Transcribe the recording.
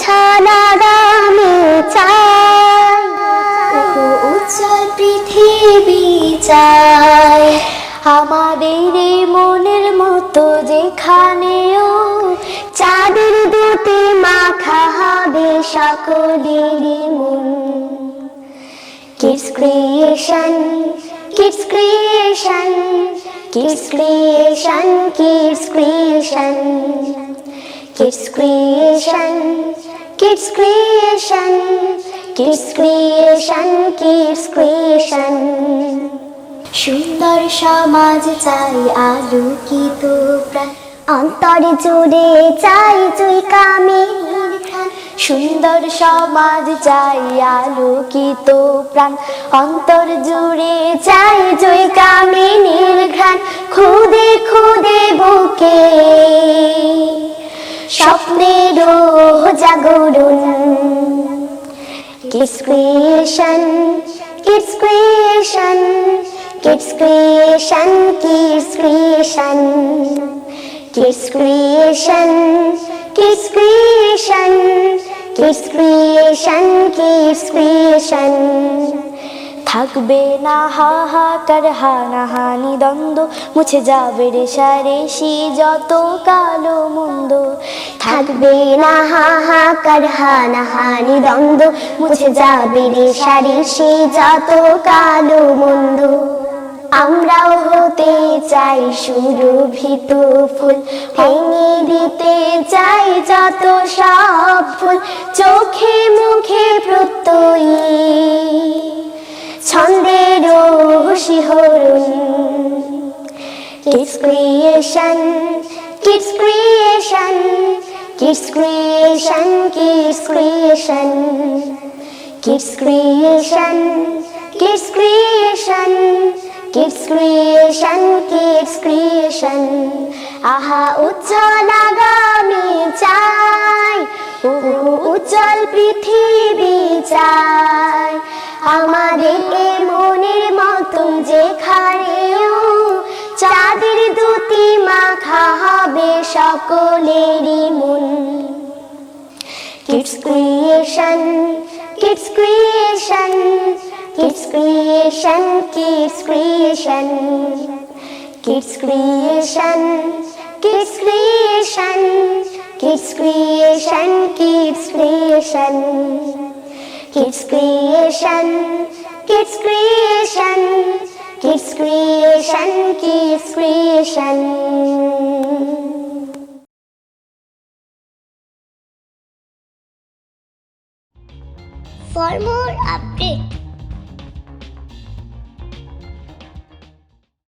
ছানাগামে চাই। উজ্জ্বল পৃথিবী চাই। আমাদের মনের মতো যেখানেও চাঁদের দুটি মাথা হবে সকলেরই মন। Kids creation kids creation kids creation kids creation kids creation, kids creation, kids creation, kids creation. সুন্দর সমাজ চাই আলোকিত প্রাণ। অন্তর জুড়ে চাই কামের খান সুন্দর সমাজ চাই আলোকিত প্রাণ। অন্তর জুড়ে চাই জয় কামিনীর ঘ্রাণ খুদে খুদে বুকে স্বপ্নের জাগরণ kids creation kids creation kids creation kids creation creation kids creation kids creation kids থাকবে না হা হা কর হা না হা নিদন্দ মুছে যাবে রে সারে সে যত কালো মন্দ। থাকবে না হা হা হা হাহাকার হানাহানি দ্বন্দ্ব মুছে যাবে রে সারেসি যত কালো মন্দ আমরাও হতে চাই সুরভিত ফুল ভেঙে দিতে চাই যত সব ফুল চোখে মুখে প্রত্যয়ী ছন্দের শিহরণ Kids creation, kids creation, kids creation, kids creation, kids creation, kids creation, kids creation, kids creation. আহা উজ্জ্বল আগামী চাই ওহো উজ্জ্বল পৃথিবী চাই আমাদের এ মনের মতন যেখানেও চাঁদের দুটি মাখা সকলেরই মন Kids creation, kids creation, kids creation, kids creation, kids creation, kids creation, kids creation, kids creation, kids creation, kids creation, kids creation, kids creation. For more update,